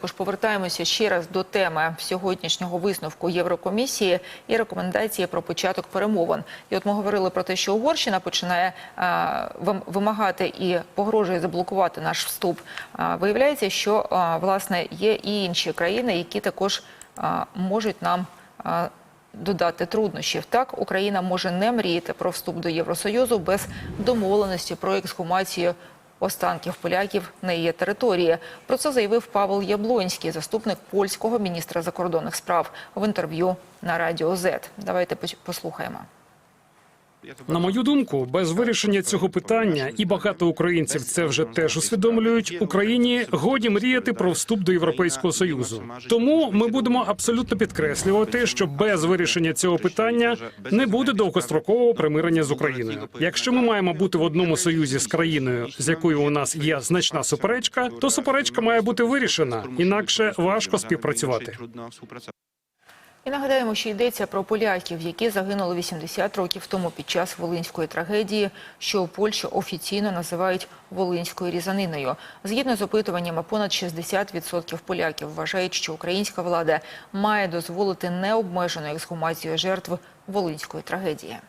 Тож повертаємося ще раз до теми сьогоднішнього висновку Єврокомісії і рекомендації про початок перемовин. І от ми говорили про те, що Угорщина починає а, вимагати і погрожує заблокувати наш вступ. А, виявляється, що а, власне є і інші країни, які також а, можуть нам. а, Додати труднощів так, Україна може не мріяти про вступ до Євросоюзу без домовленості про ексгумацію останків поляків на її території. Про це заявив Павел Яблонський, заступник польського міністра закордонних справ в інтерв'ю на радіо Z. Давайте послухаємо. На мою думку, без вирішення цього питання, і багато українців це вже теж усвідомлюють. Україні годі мріяти про вступ до Європейського союзу. Тому ми будемо абсолютно підкреслювати, що без вирішення цього питання не буде довгострокового примирення з Україною. Якщо ми маємо бути в одному союзі з країною, з якою у нас є значна суперечка, то суперечка має бути вирішена інакше важко співпрацювати. І нагадаємо, що йдеться про поляків, які загинули 80 років тому під час волинської трагедії, що у Польщі офіційно називають волинською різаниною. Згідно з опитуваннями, понад 60% поляків вважають, що українська влада має дозволити необмежену ексгумацію жертв волинської трагедії.